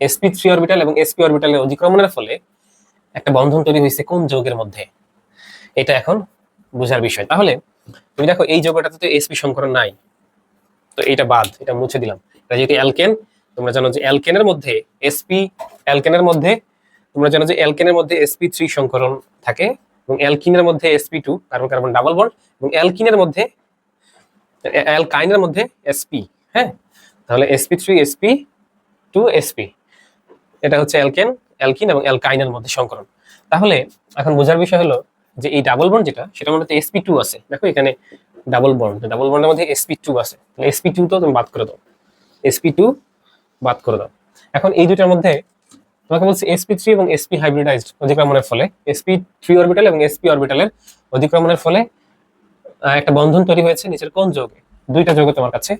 sp3 three orbital এবং SP অরবিটালের অধিক্রমণের ফলে একটা বন্ধন তৈরি হয়েছে কোন যৌগের মধ্যে? এটা এখন বোঝার বিষয়। তাহলে তুমি দেখো, এই যৌগটাতে তো এসপি সংকরণ নাই। তো এটা বাদ, এটা মুছে দিলাম। এটা যেহেতু অ্যালকেন, তোমরা জানো যে অ্যালকেনের মধ্যে এসপি অ্যালকেনের মধ্যে, তোমরা জানো যে অ্যালকেনের মধ্যে এসপি থ্রি সংকরণ থাকে এবং অ্যালকিনের মধ্যে SP two carbon carbon, double bond, এবং অ্যালকিনের মধ্যে, অ্যালকাইনের মধ্যে sp হ্যাঁ? তাহলে SP three sp two sp এটা হচ্ছে অ্যালকেন, অ্যালকিন এবং অ্যালকাইনের মধ্যে সংকরণ। তাহলে এখন বোঝার বিষয় হলো যে এই ডাবল বন্ড যেটা, সেটার মধ্যে এসপি টু আছে। দেখো এখানে ডাবল বন্ড ডাবল বন্ডের মধ্যে এসপি টু আছে। এসপি টু তো তুমি বাদ করে দাও। এসপি টু বাদ করে দাও। এখন এই দুটার মধ্যে তোমাকে বলছি এসপি থ্রি এবং এসপি হাইব্রিডাইজড অধিক্রমণের ফলে এসপি থ্রি অরবিটাল এবং sp অরবিটালের অধিক্রমণের ফলে একটা বন্ধন তৈরি হয়েছে নিচের কোন যৌগে। দুইটা যৌগ তোমার কাছে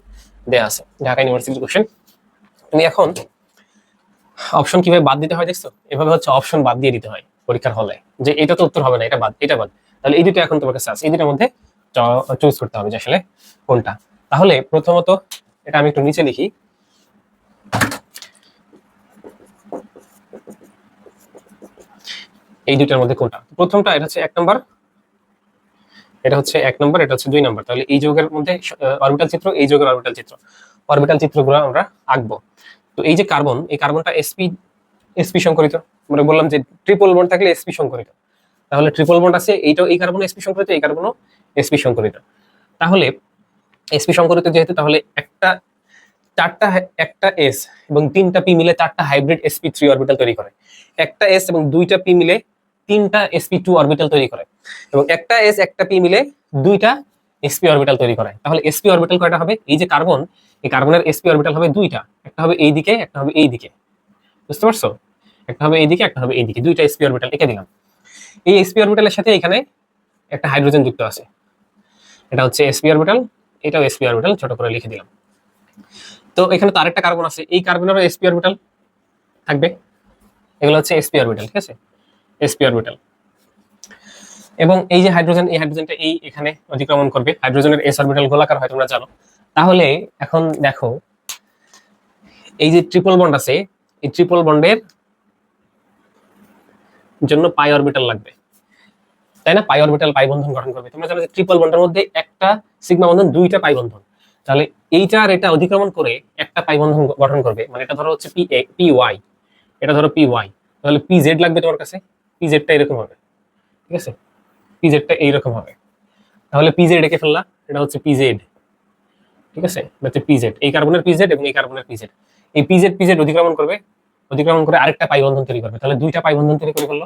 দেয়া আছে, ঢাকা ইউনিভার্সিটির কোশ্চেন তুমি এখন অপশন কীভাবে বাদ দিতে হয় দেখছ? এভাবে হচ্ছে অপশন বাদ দিয়ে দিতে হয় পরীক্ষার হলে। যে এটা তো উত্তর হবে না, এটা বাদ এটা বাদ। তাহলে এই দুটো এখন তোমার কাছে আছে। এই দুটোর মধ্যে চুজ করতে হবে যে আসলে কোনটা। তাহলে প্রথমত এটা আমি একটু নিচে লিখি। এই দুইটার মধ্যে কোনটা? প্রথমটা এটা হচ্ছে এক নম্বর। এটা হচ্ছে এক নম্বর, এটা হচ্ছে দুই নম্বর। তাহলে এই যোগের মধ্যে অরবিটাল চিত্র, এই যোগের অরবিটাল চিত্র। অরবিটাল চিত্রগুলো আমরা আঁকবো। তো এই যে কার্বন, এই কার্বনটা এসপি এসপি সংকরিত। মানে বললাম যে ট্রিপল বন্ড থাকলে এসপি সংকরিত। তাহলে ট্রিপল বন্ড আছে, এইটাও এই কার্বন এসপি সংকরিত, এই কার্বনও এসপি সংকরিত। তাহলে এসপি সংকরিত যেহেতু, তাহলে একটা, চারটা, একটা এস এবং তিনটা পি মিলে চারটা হাইব্রিড এসপি থ্রি অরবিটাল তৈরি করে। একটা এস এবং দুইটা পি মিলে তিনটা এসপি টু অরবিটাল তৈরি করে। এবং একটা এস একটা পি মিলে দুইটা এসপি অরবিটাল তৈরি করে তাহলে এসপি অরবিটাল কয়টা হবে এই যে কার্বন এই কার্বনের এসপি অরবিটাল হবে দুইটা একটা হবে এই দিকে একটা হবে এই দিকে বুঝতে পারছ একটা হবে এই দিকে একটা হবে এই দিকে দুইটা এসপি অরবিটাল এঁকে দিলাম এই এসপি অরবিটালের সাথে এখানে একটা হাইড্রোজেন যুক্ত আছে এটা হচ্ছে এসপি অরবিটাল এটাও এসপি অরবিটাল ছোট করে লিখে দিলাম তো এখানে তো আরেকটা কার্বন আছে এই কার্বনেরও এসপি অরবিটাল থাকবে এগুলো হচ্ছে এসপি অরবিটাল ঠিক আছে এসপি অরবিটাল এবং এই যে হাইড্রোজেন এই হাইড্রোজেনটা এই এখানে অতিক্রমণ করবে। হাইড্রোজেনের এস অরবিটাল গোলাকার হয়, তোমরা জানো। তাহলে এখন দেখো, এই যে ট্রিপল বন্ড আছে, এই ট্রিপল বন্ডের জন্য পাই অরবিটাল লাগবে। তাই না? পাই অরবিটাল পাই বন্ধন গঠন করবে। তোমরা জানো যে ট্রিপল বন্ডের মধ্যে একটা সিগমা বন্ধন, দুইটা পাই বন্ধন। তাহলে এইটা আর এটা অধিক্রমণ করে একটা পাই বন্ধন গঠন করবে। মানে এটা ধরো হচ্ছে পি এ পি ওয়াই এটা ধরো পি ওয়াই তাহলে পি জেড লাগবে তোমার কাছে? পি জেডটা এরকম হবে। ঠিক আছে? পি জেডটা এইরকম হবে। তাহলে পি জেড এঁকে ফেললা, এটা হচ্ছে পি জেড ঠিক আছে? এটা হচ্ছে পি জেড এই কার্বনের পিজেড এবং এই কার্বনের পিজেড এই পি জেড পি অধিক্রমণ করবে, অধিক্রমণ করে আরেকটা পাই বন্ধন তৈরি করবে। তাহলে দুইটা পাই বন্ধন তৈরি করে ফেলল।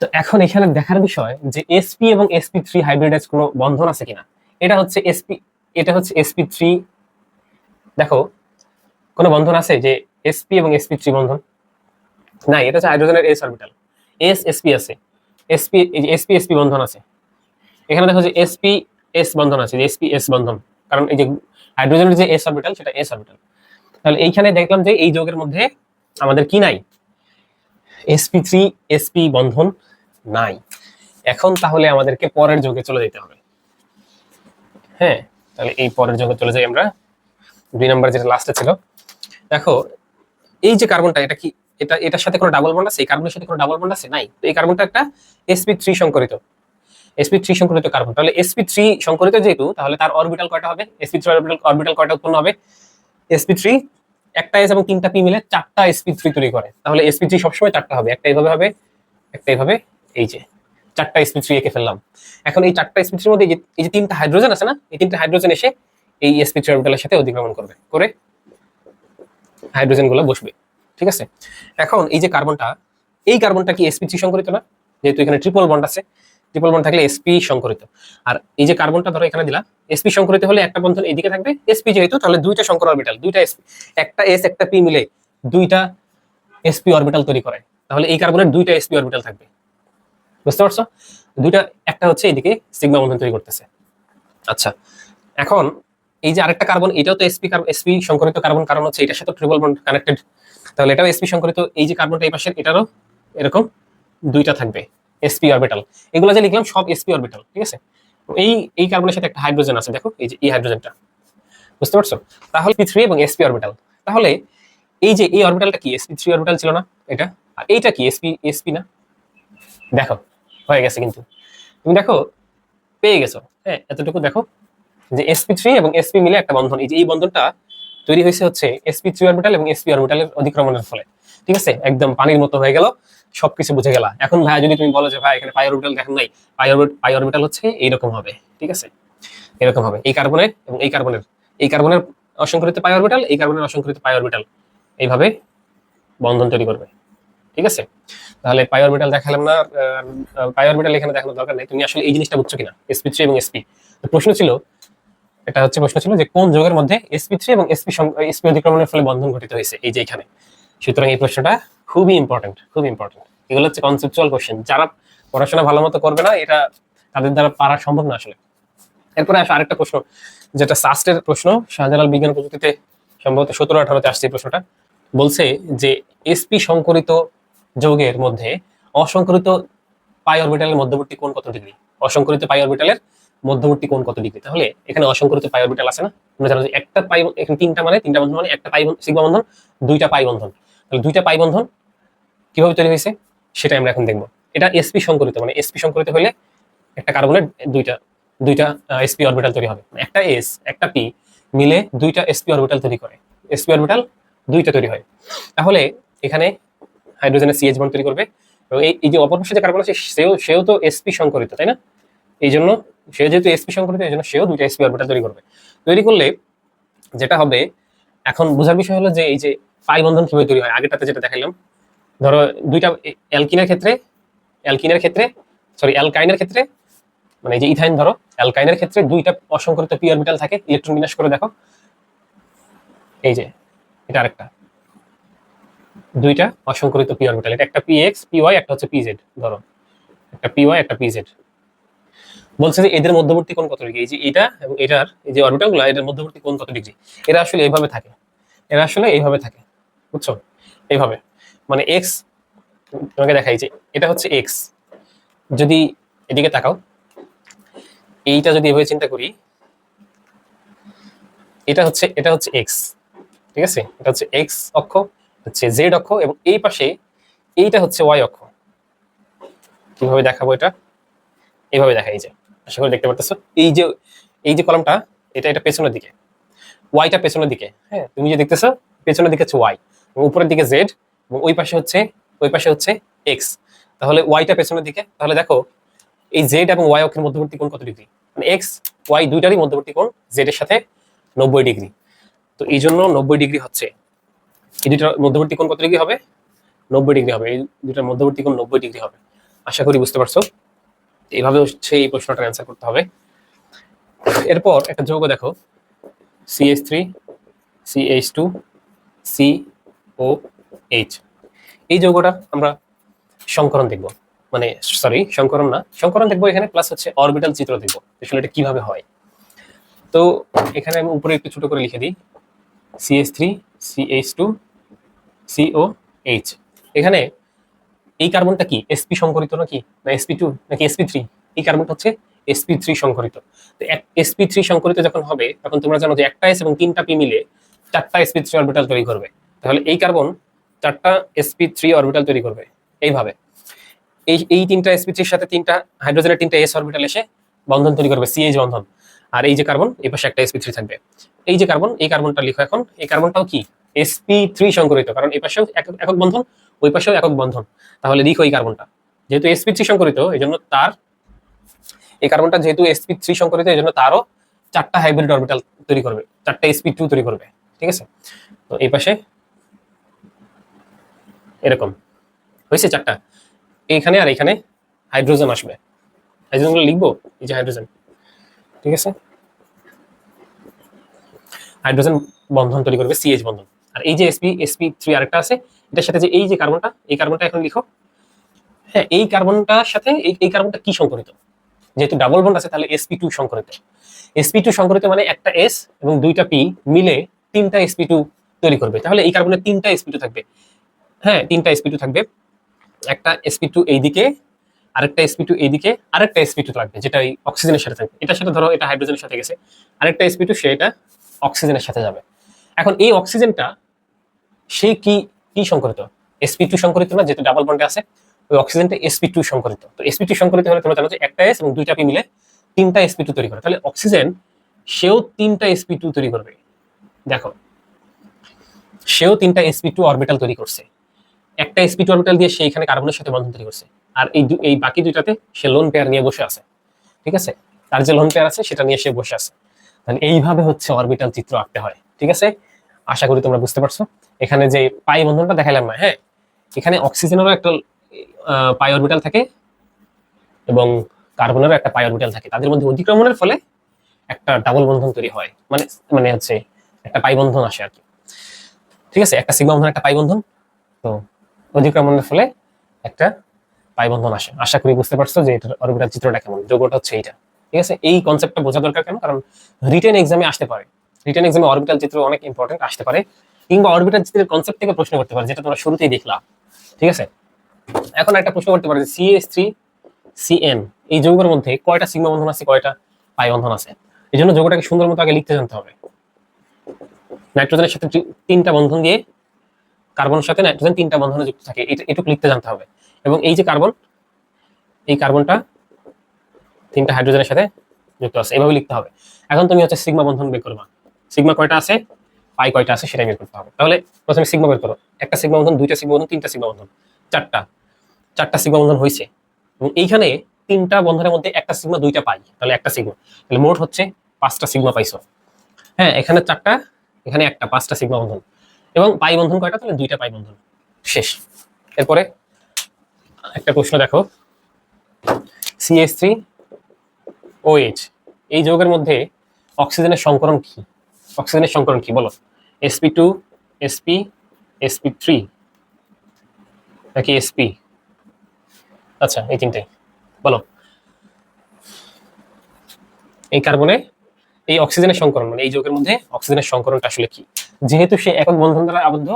তো এখন এখানে দেখার বিষয় যে এসপি এবং এসপি থ্রি হাইব্রিডাইজ কোনো বন্ধন আছে কিনা। এটা হচ্ছে এসপি এটা হচ্ছে এসপি থ্রি দেখো, কোনো বন্ধন আছে যে এসপি এবং এসপি থ্রি বন্ধন? নাই, এটা হচ্ছে হাইড্রোজেনের এস অরবিটাল এস এসপি আছে। এসপি এসপি এসপি বন্ধন আছে। এখানে দেখো যে এসপি এস বন্ধন আছে, যে এসপি এস বন্ধন। কারণ এই যে হাইড্রোজেনের যে এস অরবিটাল সেটা এস অরবিটাল তাহলে এইখানে দেখলাম যে এই যৌগের মধ্যে আমাদের কি নাই? এসপি থ্রি এসপি বন্ধন নাই। এখন তাহলে আমাদেরকে পরের যুগে চলে যেতে হবে। হ্যাঁ তাহলে এই পরের যুগে চলে যাই আমরা। দুই নাম্বার যেটা লাস্টে ছিল। দেখো, এই যে কার্বনটা এটা কি এটা এটার সাথে কোনো ডাবল বন্ড আছে এই কার্বনের সাথে কোনো ডাবল বন্ড আছে নাই তো এই কার্বনটা একটা এসপি থ্রি সংকরিত এসপি থ্রি সংকরিত কার্বন তাহলে এসপি থ্রি সংকরিত যেহেতু তাহলে তার অরবিটাল কয়টা হবে এসপি থ্রি অরবিটাল অরবিটাল কয়টা উৎপন্ন হবে এসপি থ্রি একটা এস এবং তিনটা পি মিলে চারটা এসপি থ্রি তৈরি করে তাহলে এসপি থ্রি সবসময় চারটা হবে একটা এইভাবে হবে একটা এইভাবে এই যে চারটা এসপি থ্রি এঁকে ফেললাম এখন এই চারটা এসপি থ্রির মধ্যে এই যে- তিনটা হাইড্রোজেন আছে না এই তিনটা হাইড্রোজেন এসে এই এসপি থ্রি অরবিটালের সাথে অধিক্রমণ করবে করে হাইড্রোজেনগুলো বসবে ঠিক আছে? এখন এই যে কার্বনটা, এই কার্বনটা কি এসপি থ্রি সংকরিত না? যেহেতু এখানে ট্রিপল বন্ড আছে ট্রিপল বন্ড থাকলে এসপি সংকরিত। আর এই যে কার্বনটা ধরো এখানে দিলা এসপি সংকরিত হলে একটা বন্ধন এইদিকে থাকবে এসপি যেহেতু, তাহলে দুইটা সংকর অরবিটাল দুইটা SP একটা এস একটা পি মিলে দুইটা এসপি অরবিটাল তৈরি করে। তাহলে এই কার্বনের দুইটা এসপি অরবিটাল থাকবে। বুঝতে পারছ? দুইটা, একটা হচ্ছে এইদিকে সিগমা বন্ধন তৈরি করতেছে। আচ্ছা এখন এই যে আরেকটা কার্বন এটাও তো এসপি এসপি সংকরিত কার্বন কারণ হচ্ছে এটার সাথে ট্রিপল বন্ড কানেক্টেড তাহলে এটাও এসপি সংকরিত এই যে কার্বনটা এই পাশের এটারও এরকম দুইটা থাকবে এসপি অরবিটাল এগুলো যে লিখলাম, সব এসপি অরবিটাল ঠিক আছে? এই এই কার্বনের সাথে একটা হাইড্রোজেন আছে, দেখো, এই যে এই হাইড্রোজেনটা বুঝতে পারছ? তাহলে পি থ্রি এবং এসপি অরবিটাল তাহলে এই যে এই অরবিটালটা কি? এসপি থ্রি অরবিটাল ছিল না এটা? আর এইটা কি? এসপি এসপি না? দেখো, হয়ে গেছে কিন্তু। তুমি দেখো, পেয়ে গেছো। হ্যাঁ এতটুকু দেখো যে এসপি থ্রি এবং এসপি মিলে একটা বন্ধন। এই যে এই বন্ধনটা তৈরি হয়েছে হচ্ছে এসপি থ্রি অরবিটাল এবং এসপি অরবিটালের অধিক্রমণের ফলে। ঠিক আছে? একদম পানির মতো হয়ে গেল, সবকিছু বুঝে গেলা। এখন ভাই, যদি তুমি বলো যে ভাই, এখানে পাই অরবিটাল দেখেন নাই পাই পাই অরবিটাল হচ্ছে এইরকম হবে, ঠিক আছে? এরকম হবে। এই কার্বনের এবং এই কার্বনের এই কার্বনের অসংকরিত পাই অরবিটাল এই কার্বনের অসংকরিত পাই অরবিটাল এইভাবে বন্ধন তৈরি করবে, ঠিক আছে? তাহলে পাই অরবিটাল দেখালাম না পাই অরবিটাল এখানে দেখানোর দরকার নেই। তুমি আসলে এই জিনিসটা বুঝছ কিনা? এসপি থ্রি এবং এসপি প্রশ্ন ছিল এটা হচ্ছে প্রশ্ন ছিল যে কোন যোগের মধ্যে এসপি থ্রি এবং এসপি এসপি অধিক্রমণের ফলে বন্ধন ঘটিত হয়েছে? এই যে এখানে। সুতরাং এই প্রশ্নটা খুবই ইম্পর্টেন্ট খুবই ইম্পর্টেন্ট এগুলো হচ্ছে কনসেপচুয়াল কোশ্চেন যারা পড়াশোনা ভালো মতো করবে না, এটা তাদের দ্বারা পারা সম্ভব না আসলে। এরপরে আসে আরেকটা প্রশ্ন, যেটা সাস্টের প্রশ্ন, শাহজালাল বিজ্ঞান প্রযুক্তিতে সম্ভবত সতেরো আঠারোতে আসছে এই প্রশ্নটা। বলছে যে এসপি সংকরিত যৌগের মধ্যে অসংকরিত পাই অরবিটালের মধ্যবর্তী কোণ কত ডিগ্রি? অসংকরিত পাই অরবিটালের মধ্যবর্তী কোণ কত ডিগ্রি তাহলে এখানে অসংকরিত পাই অরবিটাল আছে না? তোমরা জানো যে একটা পাই এখানে তিনটা মানে তিনটা বন্ধন মানে একটা পাই সিগমা বন্ধন, দুইটা পাই বন্ধন। তাহলে দুইটা পাই বন্ধন কীভাবে তৈরি হয়েছে? সেটা আমরা এখন দেখব। এটা এসপি সংকরিত মানে এসপি সংকরিত হলে একটা কার্বনের দুইটা দুইটা এসপি অরবিটাল তৈরি হবে। একটা এস একটা পি মিলে দুইটা এসপি অরবিটাল তৈরি করে। এসপি অরবিটাল দুইটা তৈরি হয়। তাহলে এখানে হাইড্রোজেনের সিএইচ বন্ড তৈরি করবে। এবং এই যে অপর পাশে যে কার্বন আছে, সেও সেও তো এসপি সংকরিত তাই না? এই জন্য সে যেহেতু এসপি সংকরিত এই জন্য সেও দুইটা এসপি অরবিটাল তৈরি করবে। তৈরি করলে যেটা হবে, এখন বোঝার বিষয় হলো যে এই যে পাই বন্ধন কীভাবে তৈরি হয়, আগেরটাতে যেটা দেখালাম ধরো দুইটা অ্যালকিনের ক্ষেত্রে অ্যালকিনের ক্ষেত্রে সরি অ্যালকাইনের ক্ষেত্রে মানে যে ইথাইন ধরো, অ্যালকাইনের ক্ষেত্রে দুইটা অসংকরিত পি অরবিটাল থাকে ইলেকট্রন বিন্যাস করে দেখো। এই যে, এটা আরেকটা। দুইটা অসংকরিত পি অরবিটাল এটা একটা পি এক্স পি ওয়াই একটা হচ্ছে পি জেড ধরো। একটা পি ওয়াই একটা পি জেড বলছে যে এদের মধ্যবর্তী কোণ কত ডিগ্রি? এই যে এটা এবং এটার, এই যে অরবিটালগুলো এদের মধ্যবর্তী কোণ কত ডিগ্রি? এরা আসলে এইভাবে থাকে। এরা আসলে এইভাবে থাকে, বুঝছ? এইভাবে মানে এক্স তোমাকে দেখাই যে এটা হচ্ছে এক্স যদি এদিকে তাকাও, এইটা যদি এভাবে চিন্তা করি, এটা হচ্ছে এটা হচ্ছে এক্স ঠিক আছে? এটা হচ্ছে এক্স অক্ষ হচ্ছে জেড অক্ষ এবং এই পাশে এইটা হচ্ছে ওয়াই অক্ষ। কীভাবে দেখাবো এটা? এইভাবে দেখাই যায় আশা করি দেখতে পারতেছো। এই যে এই যে কলমটা, এটা এটা পেছনের দিকে। ওয়াইটা পেছনের দিকে হ্যাঁ? তুমি যে দেখতেছো, পেছনের দিকে হচ্ছে ওয়াই এবং উপরের দিকে জেড এবং ওই পাশে হচ্ছে, ওই পাশে হচ্ছে এক্স তাহলে ওয়াইটা পেছনের দিকে, তাহলে দেখো, এই জেড এবং ওয়াই অক্ষের মধ্যবর্তী কোণ কত ডিগ্রি? মানে এক্স ওয়াই দুইটারই মধ্যবর্তী কোণ জেড এর সাথে নব্বই ডিগ্রি। তো এই জন্য নব্বই ডিগ্রি হচ্ছে, এই দুইটার মধ্যবর্তী কোণ কত ডিগ্রি হবে? নব্বই ডিগ্রি হবে, এই দুইটার মধ্যবর্তী কোণ নব্বই ডিগ্রি হবে। আশা করি বুঝতে পারছ। এইভাবে হচ্ছে এই প্রশ্নটার অ্যান্সার করতে হবে। এরপর একটা যৌগ দেখো। CH three CH two C O H এই যৌগটার আমরা সংকরণ দেখব। মানে সরি সংকরণ না, সংকরণ দেখব এখানে প্লাস হচ্ছে অরবিটাল চিত্র দেখব। আসলে এটা কীভাবে হয়? তো এখানে আমি উপরে একটু ছোট করে লিখে দিই। CH three CH two CO H এখানে এই কার্বনটা কি এসপি সংকরিত নাকি না এসপি টু নাকি এসপি থ্রি এই কার্বনটা হচ্ছে এসপি থ্রি সংকরিত তো এসপি থ্রি সংকরিত যখন হবে তখন তোমরা জানো যে একটা এস এবং তিনটা পি মিলে চারটা এসপি থ্রি অরবিটাল তৈরি করবে তাহলে এই কার্বন চারটা এসপি থ্রি অরবিটাল তৈরি করবে এইভাবে এই এই তিনটা এসপি থ্রির সাথে তিনটা হাইড্রোজেনের তিনটা এস অরবিটাল এসে বন্ধন তৈরি করবে সিএইচ বন্ধন আর এই যে কার্বন এই পাশে একটা এসপি থ্রি থাকবে এই যে কার্বন এই কার্বনটা লিখো এখন এই কার্বনটাও কি এসপি থ্রি সংকরিত কারণ এই পাশেও একক বন্ধন ওই পাশেও একক বন্ধন। তাহলে লিখো এই কার্বনটা। যেহেতু এসপি থ্রি সংকরিত এই জন্য তার এই কার্বনটা যেহেতু এসপি থ্রি সংকরিত এই জন্য তারও চারটা হাইব্রিড অরবিটাল তৈরি করবে, চারটা এসপি টু তৈরি করবে, ঠিক আছে? তো এই পাশে এরকম হয়েছে চারটা। এইখানে আর এখানে হাইড্রোজেন আসবে। হাইড্রোজেনগুলো লিখব? এই যে হাইড্রোজেন ঠিক আছে? হাইড্রোজেন বন্ধন তৈরি করবে সিএইচ বন্ধন। আর এই যে এসপি এসপি থ্রি আরেকটা আছে এটার সাথে যে এই যে কার্বনটা এই কার্বনটা এখন লিখো। হ্যাঁ এই কার্বনটার সাথে এই কার্বনটা কি সংকরিত যেহেতু ডাবল বন্ড আছে, তাহলে এসপি টু সংকরিত এসপি টু সংকরিত মানে একটা এস এবং দুইটা পি মিলে তিনটা এসপি টু তৈরি করবে। তাহলে এই কার্বনের তিনটা এসপি টু থাকবে। হ্যাঁ তিনটা এসপি টু থাকবে। একটা এসপি টু এইদিকে, আরেকটা এসপি টু এইদিকে, আরেকটা এসপি টু থাকবে যেটা এই অক্সিজেনের সাথে থাকবে। এটার সাথে ধরো, এটা হাইড্রোজেনের সাথে গেছে। আরেকটা এসপি টু সেটা অক্সিজেনের সাথে যাবে। এখন এই অক্সিজেনটা সে কি কি সংকরিত এসপি টু সংকরিত না, যেহেতু ডাবল বন্ডে আছে, ওই অক্সিজেনটা এসপি টু সংকরিত তো এসপি টু সংকরিত হলে তোমরা জানো যে একটা এস এবং দুইটা পি মিলে তিনটা এসপি টু তৈরি করে। তাহলে অক্সিজেন সেও তিনটা এসপি টু তৈরি করবে। দেখো, সেও তিনটা এসপি টু অরবিটাল তৈরি করছে। একটা এসপি টু অরবিটাল দিয়ে সে এখানে কার্বনের সাথে বন্ধন তৈরি করছে। আর এই এই বাকি দুইটাতে সে লোন পেয়ার নিয়ে বসে আছে। ঠিক আছে? তার যে লোন পেয়ার আছে, সেটা নিয়ে সে বসে আছে। তাহলে এইভাবে হচ্ছে অরবিটাল চিত্র আঁকতে হয়। ঠিক আছে? আশা করি তোমরা বুঝতে পারছ। এখানে যে পাই বন্ধনটা দেখালাম না হ্যাঁ? এখানে অক্সিজেনেরও একটা পাই অরবিটাল থাকে এবং কার্বনেরও একটা পাই অরবিটাল থাকে। তাদের মধ্যে অতিক্রমণের ফলে একটা ডাবল বন্ধন তৈরি হয়। মানে মানে হচ্ছে একটা পাই বন্ধন আসে আর কি ঠিক আছে? একটা সিগমা বন্ধন, একটা পাই বন্ধন। তো অধিক্রমণের ফলে একটা পাই বন্ধন আসে। আশা করি বুঝতে পারছ যে এটার অরবিটাল চিত্রটা কেমন। যোগটা হচ্ছে এইটা। ঠিক আছে? এই কনসেপ্টটা বোঝা দরকার কেন? কারণ রিটেন এক্সামে আসতে পারে। রিটেন এক্সামে অরবিটাল চিত্র অনেক ইম্পর্টেন্ট আসতে পারে। কিংবা অরবিটাল চিত্রের কনসেপ্ট থেকে প্রশ্ন করতে পারে, যেটা তোমরা শুরুতেই দেখলা। ঠিক আছে? এখন একটা প্রশ্ন করতে পারে যে সিএস থ্রি সিএন এই যৌগের মধ্যে কয়টা সিগমা বন্ধন আছে, কয়টা পাই বন্ধন আছে? এই জন্য যৌগটাকে সুন্দর মতো আগে লিখতে জানতে হবে। নাইট্রোজেনের সাথে তিনটা বন্ধন দিয়ে কার্বনের সাথে নাইট্রোজেন তিনটা বন্ধনে যুক্ত থাকে। এটা এটুকু লিখতে জানতে হবে। এবং এই যে কার্বন এই কার্বনটা তিনটা হাইড্রোজেনের সাথে যুক্ত আছে। এভাবে লিখতে হবে। এখন তুমি হচ্ছে সিগমা বন্ধন বের করবা সিগমা কয়টা আছে? পাই কয়টা আছে সেটাই বের করতে হবে। তাহলে প্রথমে সিগমা বের করো। একটা সিগমা বন্ধন, দুইটা সিগমা বন্ধন, তিনটা সিগমা বন্ধন। চারটা। চারটা সিগমা বন্ধন হয়েছে। এবং এইখানে তিনটা বন্ধনের মধ্যে একটা সিগমা, দুইটা পাই। তাহলে একটা সিগমা। তাহলে মোট হচ্ছে পাঁচটা সিগমা পাইছো। হ্যাঁ এখানে চারটা, এখানে একটা, পাঁচটা সিগমা বন্ধন। এবং পাই বন্ধন কয়টা? তাহলে দুইটা পাই বন্ধন। শেষ। এরপরে একটা প্রশ্ন দেখো। সিএস থ্রি ওএইচ এই যৌগের মধ্যে অক্সিজেনের সংকরণ কি? অক্সিজেনের সংকরণ কি? বলো। SP two SP SP three নাকি এসপি আচ্ছা এই তিনটাই বলো। এই কার্বনে এই অক্সিজেনের সংকরণ মানে এই যৌগের মধ্যে অক্সিজেনের সংকরণটা আসলে কি? যেহেতু সে একক বন্ধন দ্বারা আবদ্ধ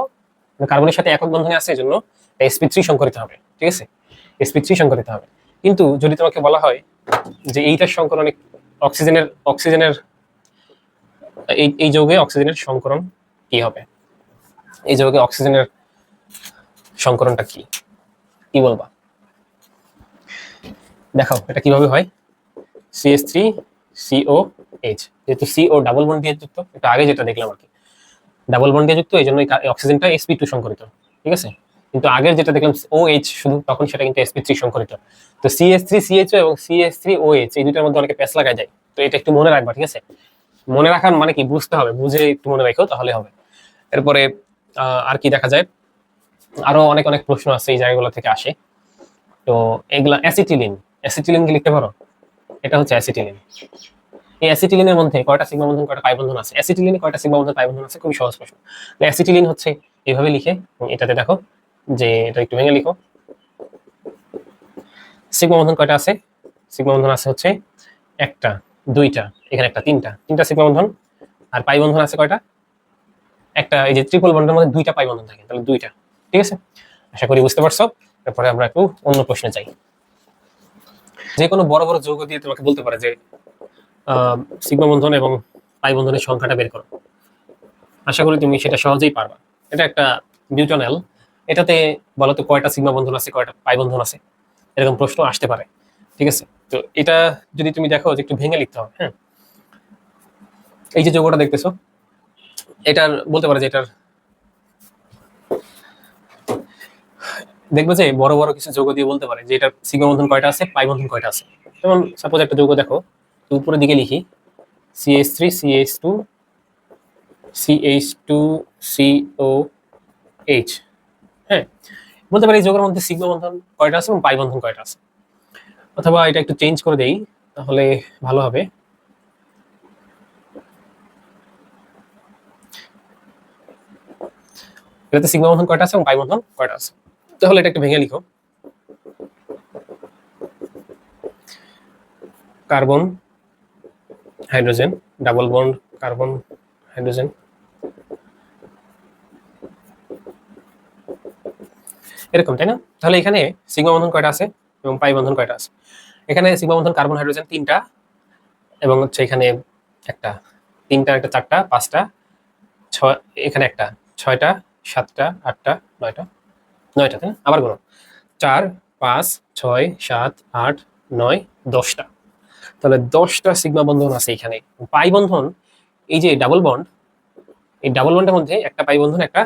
মানে কার্বনের সাথে একক বন্ধনে আছে এজন্য এসপি থ্রি সংকরিত হবে, ঠিক আছে? এসপি থ্রি সংকরিত হবে। কিন্তু যদি তোমাকে বলা হয় যে এইটার সংকরণে অক্সিজেনের অক্সিজেনের এই এই যৌগে অক্সিজেনের সংকরণ কি হবে? এই যৌগে অক্সিজেনের সংকরণটা কি? কি বলবা? দেখাও, এটা কীভাবে হয়? সিএস থ্রি সিও এইচ যেহেতু সিও ডাবল বন্ড দিয়ে যুক্ত এটা আগে যেটা দেখলাম আর কি। ডাবল বন্ড দিয়ে যুক্ত, এই জন্য অক্সিজেনটা এসপি টু সংকরিত, ঠিক আছে? কিন্তু আগের যেটা দেখলাম ও এইচ শুধু, তখন সেটা কিন্তু এসপি থ্রি সংকরিত। তো সিএস থ্রি সিএইচও এবং সিএস থ্রি ও এইচ এই দুটার মধ্যে অনেকে প্যাচ লাগায় যায়। তো এটা একটু মনে রাখবা, ঠিক আছে? মনে রাখার মানে কি? বুঝতে হবে, বুঝে একটু মনে রাখো, তাহলে হবে। এরপরে আর কি দেখা যায়? আরও অনেক অনেক প্রশ্ন আছে এই জায়গাগুলো থেকে আসে। তো এগুলা, অ্যাসিটিলিন অ্যাসিটিলিন কি লিখতে পারো? এটা হচ্ছে অ্যাসিটিলিন। এই অ্যাসিটিলিনের মধ্যে কয়টা সিগমা বন্ধন, কয়টা পাই বন্ধন আছে? অ্যাসিটিলিনে, কয়টা সিগমা বন্ধন পাই বন্ধন আছে? খুবই সহজ প্রশ্ন। অ্যাসিটিলিন হচ্ছে এইভাবে লিখে এটাতে দেখো, যে এটা একটু ভেঙে লিখো। সিগমা বন্ধন কয়টা আছে? সিগমা বন্ধন আছে হচ্ছে একটা। দুইটা, এখানে একটা, তিনটা। তিনটা সিগমা বন্ধন, আর পাই বন্ধন আছে কয়টা? একটা, এই যে ট্রিপল বন্ডের মধ্যে দুইটা পাই বন্ধন থাকে, তাহলে দুইটা, ঠিক আছে? আশা করি বুঝতে পারছ? তারপরে আমরা একটু অন্য প্রশ্নে যাই। যে কোনো বড় বড় যৌগ দিয়ে তোমাকে বলতে পারে যে সিগমা বন্ধন এবং পাই বন্ধনের সংখ্যাটা বের করো। আশা করি তুমি সেটা সহজেই পারবা। এটা একটা বিউটানেল এটাতে বলতো কয়টা সিগমা বন্ধন আছে, কয়টা পাই বন্ধন আছে? এরকম প্রশ্ন আসতে পারে, ঠিক আছে? তো এটা যদি তুমি দেখো যে একটু ভেঙে লিখতে হবে হ্যাঁ? এই যে যৌগটা দেখতেছো, এটার বলতে পারো যে এটার দেখবে যে বড় বড় কিছু যৌগ দিয়ে বলতে পারে যে এটার সিগমা বন্ধন কয়টা আছে? পাই বন্ধন কয়টা আছে? যেমন সাপোজ একটা যৌগ দেখো উপরের দিকে লিখি CH three CH two CH two CO H হ্যাঁ? বলতে পারি এই যৌগের মধ্যে সিগমা বন্ধন কয়টা আছে এবং পাই বন্ধন কয়টা আছে? অথবা এটা একটু চেঞ্জ করে দেই, তাহলে ভালো হবে। এটাতে সিগমা বন্ধন কয়টা আছে এবং পাই বন্ধন কয়টা আছে? তাহলে এটা একটু ভেঙে লিখো। Carbon, hydrogen, double bond, carbon, hydrogen. এরকম, তাই না? তাহলে এখানে সিগমা বন্ধন কয়টা আছে এবং পাই বন্ধন কয়টা আছে? এখানে সিগমা বন্ধন কার্বন হাইড্রোজেন তিনটা এবং হচ্ছে এখানে একটা, তিনটা, একটা, চারটা, পাঁচটা, ছয়, এখানে একটা, ছয়টা, সাতটা, আটটা, নয়টা নয়টা, তাই না? আবার গুনো চার, পাঁচ, ছয়, সাত, আট, নয়, দশটা। তাহলে দশটা সিগমা বন্ধন আছে এখানে। পাই বন্ধন, এই যে ডাবল বন্ড এই ডাবল বন্ডের মধ্যে একটা পাই বন্ধন, একটা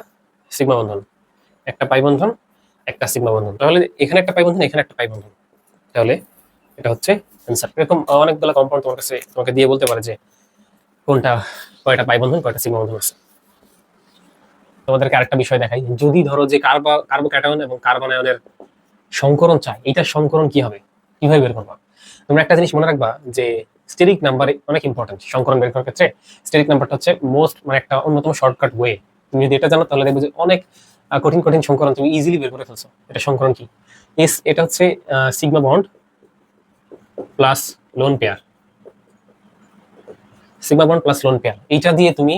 সিগমা বন্ধন। একটা পাই বন্ধন, একটা সিগমা বন্ধন। তাহলে এখানে একটা পাই বন্ধন, এখানে একটা পাই বন্ধন। তাহলে এটা হচ্ছে অ্যান্সার এরকম অনেকগুলো কম্পাউন্ড তোমার কাছে তোমাকে দিয়ে বলতে পারে যে কোনটা, কয়টা পাই বন্ধন, কয়টা সিগমা বন্ধন আছে। তোমাদেরকে আরেকটা বিষয় দেখাই। যদি ধরো যে কার্বো কার্বোক্যাটায়ন এবং কার্বন আয়নের সংকরণ চাই এটার সংকরণ কি হবে? কীভাবে বের করবা? তোমরা একটা জিনিস মনে রাখবা যে স্টেরিক নাম্বার অনেক ইম্পর্টেন্ট সংকরণ বের করার ক্ষেত্রে স্টেরিক নাম্বারটা হচ্ছে মোস্ট মানে একটা অন্যতম শর্টকাট ওয়ে তুমি যদি এটা জানো, তাহলে দেখবে যে অনেক কঠিন কঠিন সংকরণ তুমি ইজিলি বের করে ফেলছো। এটা সংকরণ কি? এস এটা হচ্ছে sigma bond plus lone pair sigma bond plus lone pair এইটা দিয়ে তুমি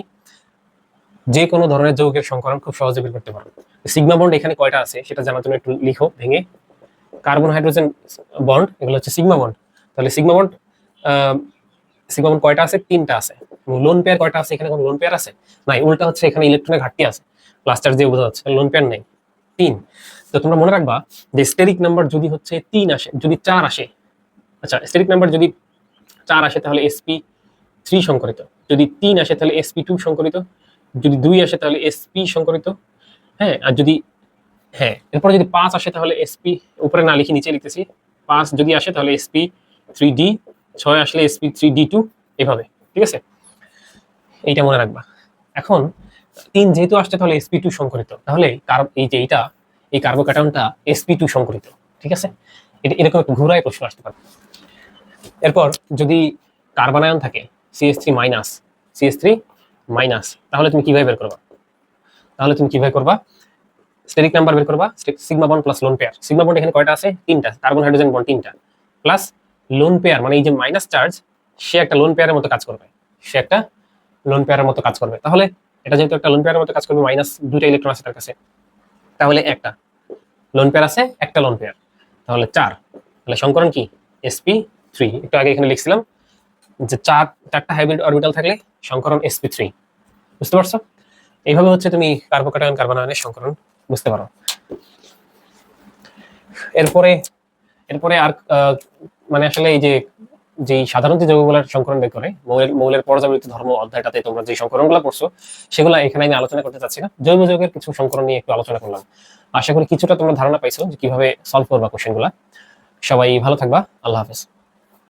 যে কোনো ধরনের যৌগের সংকরণ খুব সহজে বের করতে পারো। সিগমা বন্ড এখানে কয়টা আছে সেটা জানার জন্য একটু লিখো, ভেঙে। কার্বন হাইড্রোজেন বন্ড এগুলো হচ্ছে সিগমা বন্ড তাহলে সিগমা বন্ড সিগমা বন্ড কয়টা আছে? তিনটা আছে। লোন পেয়ার কয়টা আছে? এখানে কোনো লোন পেয়ার আছে? নাই, উল্টা হচ্ছে এখানে ইলেকট্রনের ঘাটতি আছে। প্লাস্টার দিয়ে বোঝা যাচ্ছে লোন পেয়ার নেই। তিন। তো তোমরা মনে রাখবা যে স্টেরিক নাম্বার যদি হচ্ছে তিন আসে, যদি চার আসে আচ্ছা স্টেরিক নাম্বার যদি চার আসে তাহলে এসপি থ্রি সংকরিত যদি তিন আসে তাহলে এসপি টু সংকরিত যদি দুই আসে তাহলে এসপি সংকরিত হ্যাঁ আর যদি হ্যাঁ এরপরে যদি পাঁচ আসে তাহলে এসপি উপরে না লিখে নিচে লিখতেছি। পাঁচ যদি আসে তাহলে এসপি থ্রি ডি ছয় আসলে এসপি থ্রি ডি টু এভাবে, ঠিক আছে? এইটা মনে রাখবা। এখন, তিন যেহেতু আসছে তাহলে এসপি টু সংকরিত তাহলে এই যে এইটা, এই কার্বোক্যাটায়নটা এসপি টু সংকরিত ঠিক আছে? এটা এরকম একটা ঘুরায় প্রশ্ন আসতে পারে। এরপর যদি কার্বনায়ন থাকে CS three minus CS three minus তাহলে তুমি কীভাবে বের করবা? তাহলে তুমি কীভাবে করবা? স্টেরিক নাম্বার বের করবা sigma bond plus lone pair sigma bond এখানে কয়টা আছে? তিনটা কার্বন হাইড্রোজেন বন্ড তিনটা। প্লাস লোন পেয়ার মানে এই যে মাইনাস চার্জ সে একটা লোন পেয়ারের মতো কাজ করবে। সে একটা লোন পেয়ারের মতো কাজ করবে। তাহলে এটা যেহেতু একটা লোন পেয়ারের মতো কাজ করবে মাইনাস দুইটা ইলেকট্রন আছে তার কাছে। তাহলে একটা লোন পেয়ার আছে, একটা লোন পেয়ার তাহলে চার। তাহলে সংকরণ কি? এসপি থ্রি একটু আগে এখানে লিখছিলাম যে চার চারটা হাইব্রিড অরবিটাল থাকলে সংকরণ এসপি থ্রি বুঝতে পারছ? এইভাবে হচ্ছে তুমি কার্বোকাটায়ন, কার্বনায়নের সংকরণ বুঝতে পারো। এরপরে এরপরে আর মানে আসলে এই যে যে সাধারণ যে যৌগগুলোর সংকরণ বের করে, মৌলের মৌলের ধর্ম অধ্যায়টাতে তোমরা যে সংকরণগুলো পড়ছো, সেগুলো এখানে আমি আলোচনা করতে চাচ্ছি না। জৈব যৌগের কিছু সংকরণ নিয়ে একটু আলোচনা করলাম। আশা করি কিছুটা তোমরা ধারণা পাইছো যে কীভাবে সলভ করবা কোশ্চেনগুলো সবাই ভালো থাকবা। আল্লাহ হাফেজ।